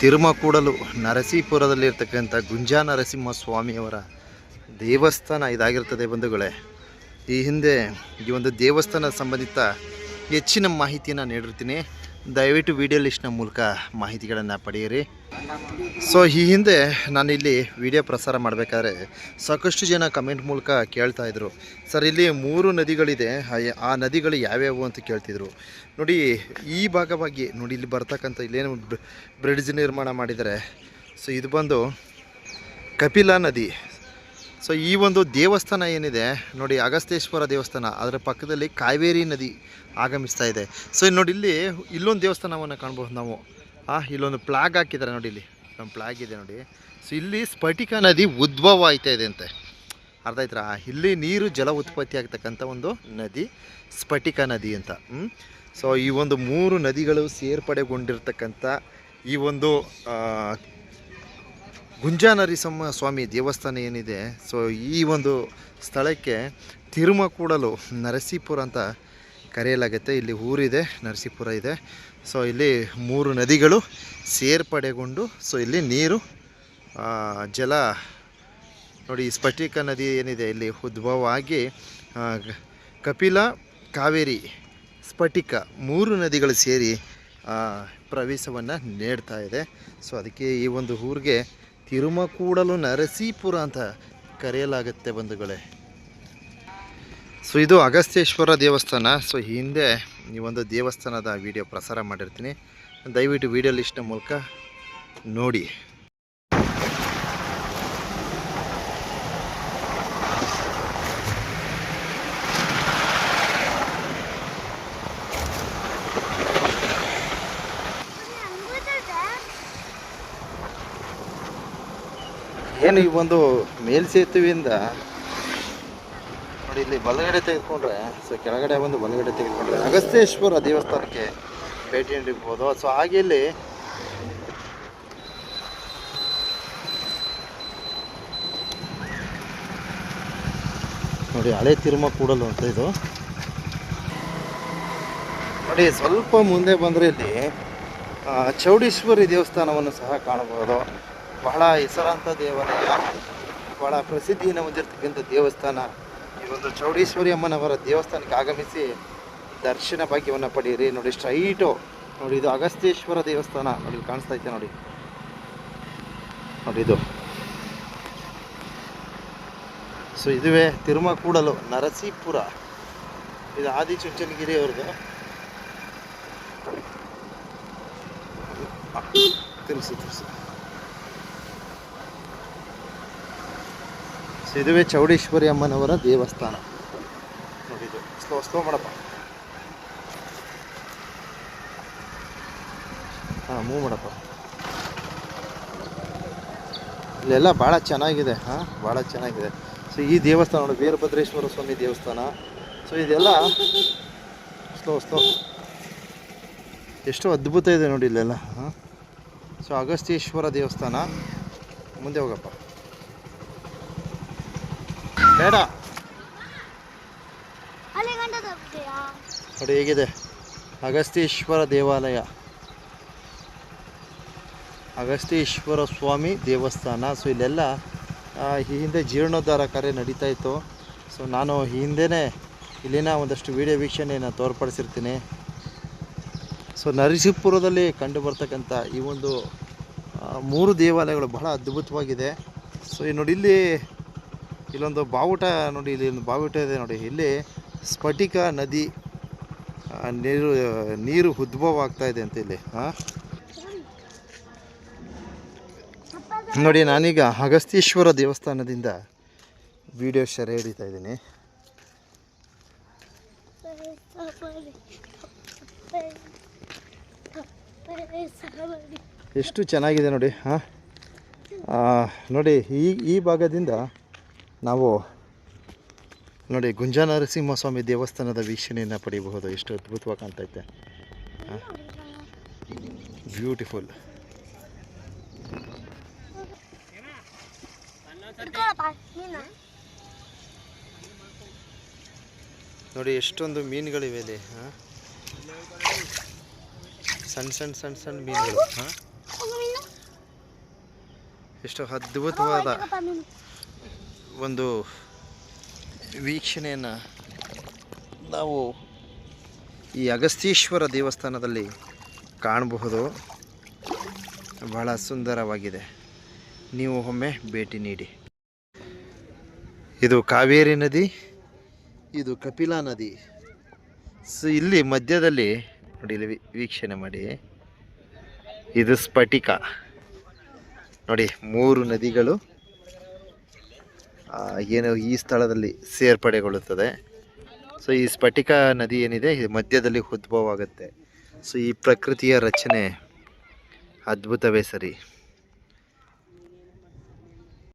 ತಿರುಮಕೂಡಲು ನರಸೀಪುರದಲ್ಲಿರ್ತಕ್ಕಂಥ ಗುಂಜಾ ನರಸಿಂಹ ಸ್ವಾಮಿಯವರ ದೇವಸ್ಥಾನ ಇದಾಗಿರ್ತದೆ ಬಂಧುಗಳೇ. ಈ ಹಿಂದೆ ಈ ಒಂದು ದೇವಸ್ಥಾನ ಸಂಬಂಧಿತ ಹೆಚ್ಚಿನ ಮಾಹಿತಿಯನ್ನು ನೀಡಿರ್ತೀನಿ. ದಯವಿಟ್ಟು ವಿಡಿಯೋ ಲಿಸ್ಟ್ನ ಮೂಲಕ ಮಾಹಿತಿಗಳನ್ನು ಪಡೆಯಿರಿ. ಸೊ ಈ ಹಿಂದೆ ನಾನು ಇಲ್ಲಿ ವಿಡಿಯೋ ಪ್ರಸಾರ ಮಾಡಬೇಕಾದ್ರೆ ಸಾಕಷ್ಟು ಜನ ಕಮೆಂಟ್ ಮೂಲಕ ಕೇಳ್ತಾ ಇದ್ರು. ಸರ್, ಇಲ್ಲಿ ಮೂರು ನದಿಗಳಿದೆ. ಆ- ನದಿಗಳು ಯಾವ್ಯಾವು ಅಂತ ಕೇಳ್ತಿದ್ರು. ನೋಡಿ, ಈ ಭಾಗವಾಗಿ ನೋಡಿ, ಇಲ್ಲಿ ಬರ್ತಕ್ಕಂಥ ಇಲ್ಲೇನು ಬ್ರಿಡ್ಜ್ ನಿರ್ಮಾಣ ಮಾಡಿದ್ದಾರೆ. ಸೊ ಇದು ಬಂದು ಕಪಿಲಾ ನದಿ. ಸೊ ಈ ಒಂದು ದೇವಸ್ಥಾನ ಏನಿದೆ, ನೋಡಿ ಅಗಸ್ತೇಶ್ವರ ದೇವಸ್ಥಾನ, ಅದರ ಪಕ್ಕದಲ್ಲಿ ಕಾವೇರಿ ನದಿ ಆಗಮಿಸ್ತಾ ಇದೆ. ಸೊ ನೋಡಿ ಇಲ್ಲಿ, ಇಲ್ಲೊಂದು ದೇವಸ್ಥಾನವನ್ನು ಕಾಣ್ಬೋದು ನಾವು. ಆ, ಇಲ್ಲೊಂದು ಪ್ಲಾಗ್ ಹಾಕಿದ್ದಾರೆ ನೋಡಿ ಇಲ್ಲಿ. ನಮ್ಮ ಪ್ಲಾಗ್ ಇದೆ ನೋಡಿ. ಸೊ ಇಲ್ಲಿ ಸ್ಫಟಿಕ ನದಿ ಉದ್ಭವ ಆಯ್ತಾ ಇದೆ ಅಂತೆ. ಅರ್ಥ ಆಯ್ತಾ ಇಲ್ಲಿ ನೀರು ಜಲ ಉತ್ಪತ್ತಿ ಆಗ್ತಕ್ಕಂಥ ಒಂದು ನದಿ, ಸ್ಫಟಿಕ ನದಿ ಅಂತ. ಸೊ ಈ ಒಂದು ಮೂರು ನದಿಗಳು ಸೇರ್ಪಡೆಗೊಂಡಿರ್ತಕ್ಕಂಥ ಈ ಒಂದು ಗುಂಜಾನರಿಸಮ್ಮ ಸ್ವಾಮಿ ದೇವಸ್ಥಾನ ಏನಿದೆ ಸೊ ಈ ಒಂದು ಸ್ಥಳಕ್ಕೆ ತಿರುಮಕೂಡಲು ನರಸೀಪುರ ಅಂತ ಕರೆಯಲಾಗುತ್ತೆ. ಇಲ್ಲಿ ಊರಿದೆ, ನರಸೀಪುರ ಇದೆ. ಸೊ ಇಲ್ಲಿ ಮೂರು ನದಿಗಳು ಸೇರ್ಪಡೆಗೊಂಡು ಸೊ ಇಲ್ಲಿ ನೀರು ಜಲ, ನೋಡಿ ಸ್ಫಟಿಕ ನದಿ ಏನಿದೆ, ಇಲ್ಲಿ ಉದ್ಭವ ಆಗಿ ಕಪಿಲ, ಕಾವೇರಿ ಸ್ಫಟಿಕ ಮೂರು ನದಿಗಳು ಸೇರಿ ಪ್ರವೇಶವನ್ನು ನೀಡ್ತಾ ಇದೆ. ಸೊ ಅದಕ್ಕೆ ಈ ಒಂದು ಊರಿಗೆ ತಿರುಮಕೂಡಲು ನರಸೀಪುರ ಅಂತ ಕರೆಯಲಾಗುತ್ತೆ ಬಂಧುಗಳೇ. ಸೊ ಇದು ಅಗಸ್ತ್ಯೇಶ್ವರ ದೇವಸ್ಥಾನ. ಸೊ ಹಿಂದೆ ಈ ಒಂದು ದೇವಸ್ಥಾನದ ವಿಡಿಯೋ ಪ್ರಸಾರ ಮಾಡಿರ್ತೀನಿ. ದಯವಿಟ್ಟು ವಿಡಿಯೋ ಲಿಸ್ಟ್ನ ಮೂಲಕ ನೋಡಿ. ಏನು ಈ ಒಂದು ಮೇಲ್ಸೇತುವೆಯಿಂದ ನೋಡಿ ಇಲ್ಲಿ ಬಲಗಡೆ ತೆಗೆದುಕೊಂಡ್ರೆ, ಸೊ ಕೆಳಗಡೆ ಒಂದು ಬಲಗಡೆ ತೆಗೆದುಕೊಂಡ್ರೆ ಅಗಸ್ತೇಶ್ವರ ದೇವಸ್ಥಾನಕ್ಕೆ ಭೇಟಿ ನೀಡಿರ್ಬೋದು ಸೊ ಹಾಗೆ ಇಲ್ಲಿ ನೋಡಿ ಹಳೆ ತಿರುಮ ಕೂಡಲು ಅಂತ ಇದು. ನೋಡಿ ಸ್ವಲ್ಪ ಮುಂದೆ ಬಂದರೆ ಇಲ್ಲಿ ಚೌಡೇಶ್ವರಿ ದೇವಸ್ಥಾನವನ್ನು ಸಹ ಕಾಣಬಹುದು. ಬಹಳ ಹೆಸರಾಂತ ದೇವಾಲಯ ಬಹಳ ಪ್ರಸಿದ್ಧಿಯನ್ನು ಹೊಂದಿರತಕ್ಕಂಥ ದೇವಸ್ಥಾನ. ಈ ಒಂದು ಚೌಡೇಶ್ವರಿ ಅಮ್ಮನವರ ದೇವಸ್ಥಾನಕ್ಕೆ ಆಗಮಿಸಿ ದರ್ಶನ ಭಾಗ್ಯವನ್ನು ಪಡೆಯಿರಿ. ನೋಡಿ ಸ್ಟ್ರೈಟು ನೋಡಿ, ಇದು ಅಗಸ್ತೇಶ್ವರ ದೇವಸ್ಥಾನ. ನೋಡಿ ಕಾಣಿಸ್ತಾ ಐತೆ ನೋಡಿ. ನೋಡಿ, ಇದು. ಸೊ ಇದುವೇ ತಿರುಮಕೂಡಲು ನರಸೀಪುರ. ಇದು ಆದಿಚುಂಚನಗಿರಿ ಅವ್ರದ್ದು. ಸೊ ಇದುವೇ ಚೌಡೇಶ್ವರಿ ಅಮ್ಮನವರ ದೇವಸ್ಥಾನ. ನೋಡಿ ಇದು. ಸ್ಲೋ ಸ್ಲೋ ಮಾಡಪ್ಪ. ಹಾಂ ಮೂವ್ ಮಾಡಪ್ಪ. ಇಲ್ಲೆಲ್ಲ ಭಾಳ ಚೆನ್ನಾಗಿದೆ, ಹಾಂ, ಭಾಳ ಚೆನ್ನಾಗಿದೆ. ಸೊ ಈ ದೇವಸ್ಥಾನ ನೋಡಿ, ವೀರಭದ್ರೇಶ್ವರ ಸ್ವಾಮಿ ದೇವಸ್ಥಾನ. ಸೊ ಇದೆಲ್ಲ ಸ್ಲೋ ಸ್ಲೋ ಎಷ್ಟು ಅದ್ಭುತ ಇದೆ ನೋಡಿ ಇಲ್ಲೆಲ್ಲ, ಹಾಂ. ಸೊ ಅಗಸ್ತ್ಯೇಶ್ವರ ದೇವಸ್ಥಾನ. ಮುಂದೆ ಹೋಗಪ್ಪ. ಬೇಡ. ನೋಡಿ ಹೇಗಿದೆ. ಅಗಸ್ತೀಶ್ವರ ದೇವಾಲಯ. ಅಗಸ್ತೀಶ್ವರ ಸ್ವಾಮಿ ದೇವಸ್ಥಾನ. ಸೊ ಇಲ್ಲೆಲ್ಲ ಈ ಹಿಂದೆ ಜೀರ್ಣೋದ್ಧಾರ ಕಾರ್ಯ ನಡೀತಾ ಇತ್ತು. ಸೊ ನಾನು ಈ ಹಿಂದೆನೇ ಇಲ್ಲಿನ ಒಂದಷ್ಟು ವಿಡಿಯೋ ವೀಕ್ಷಣೆಯನ್ನು ತೋರ್ಪಡಿಸಿರ್ತೀನಿ. ಸೊ ನರಸೀಪುರದಲ್ಲಿ ಕಂಡು ಬರ್ತಕ್ಕಂಥ ಈ ಒಂದು ಮೂರು ದೇವಾಲಯಗಳು ಬಹಳ ಅದ್ಭುತವಾಗಿದೆ. ಸೊ ಈ ನೋಡಿ ಇಲ್ಲಿ ಇಲ್ಲೊಂದು ಬಾವುಟ ನೋಡಿ, ಇಲ್ಲಿ ಒಂದು ಬಾವುಟ ಇದೆ ನೋಡಿ. ಇಲ್ಲಿ ಸ್ಫಟಿಕ ನದಿ ನೀರು ನೀರು ಉದ್ಭವ ಆಗ್ತಾ ಇದೆ ಅಂತ ಇಲ್ಲಿ ಹಾಂ ನೋಡಿ, ನಾನೀಗ ಅಗಸ್ತೀಶ್ವರ ದೇವಸ್ಥಾನದಿಂದ ವಿಡಿಯೋ ಸೆರೆ ಹಿಡಿತಾ ಇದ್ದೀನಿ. ಎಷ್ಟು ಚೆನ್ನಾಗಿದೆ ನೋಡಿ ಹಾಂ ನೋಡಿ, ಈ ಈ ಭಾಗದಿಂದ ನಾವು ನೋಡಿ ಗುಂಜಾ ನರಸಿಂಹಸ್ವಾಮಿ ದೇವಸ್ಥಾನದ ವೀಕ್ಷಣೆಯನ್ನು ಪಡೆಯಬಹುದು. ಎಷ್ಟು ಅದ್ಭುತವಾಗಿ ಕಾಣ್ತೈತೆ. ಬ್ಯೂಟಿಫುಲ್ ನೋಡಿ ಎಷ್ಟೊಂದು ಮೀನುಗಳಿವೆ ಇಲ್ಲಿ, ಹಾಂ. ಸಣ್ಣ ಸಣ್ಣ ಸಣ್ಣ ಸಣ್ಣ ಮೀನುಗಳು, ಹಾಂ. ಎಷ್ಟು ಅದ್ಭುತವಾದ ಒಂದು ವೀಕ್ಷಣೆಯನ್ನು ನಾವು ಈ ಅಗಸ್ತೀಶ್ವರ ದೇವಸ್ಥಾನದಲ್ಲಿ ಕಾಣಬಹುದು. ಬಹಳ ಸುಂದರವಾಗಿದೆ. ನೀವು ಒಮ್ಮೆ ಭೇಟಿ ನೀಡಿ. ಇದು ಕಾವೇರಿ ನದಿ, ಇದು ಕಪಿಲಾ ನದಿ. ಸೊ ಇಲ್ಲಿ ಮಧ್ಯದಲ್ಲಿ ನೋಡಿ, ಇಲ್ಲಿ ವೀಕ್ಷಣೆ ಮಾಡಿ. ಇದು ಸ್ಫಟಿಕ. ನೋಡಿ, ಮೂರು ನದಿಗಳು. ಏನು ಈ ಸ್ಥಳದಲ್ಲಿ ಸೇರ್ಪಡೆಗೊಳ್ಳುತ್ತದೆ. ಸೊ ಈ ಸ್ಫಟಿಕ ನದಿ ಏನಿದೆ ಮಧ್ಯದಲ್ಲಿ ಉದ್ಭವವಾಗುತ್ತೆ. ಸೊ ಈ ಪ್ರಕೃತಿಯ ರಚನೆ ಅದ್ಭುತವೇ ಸರಿ.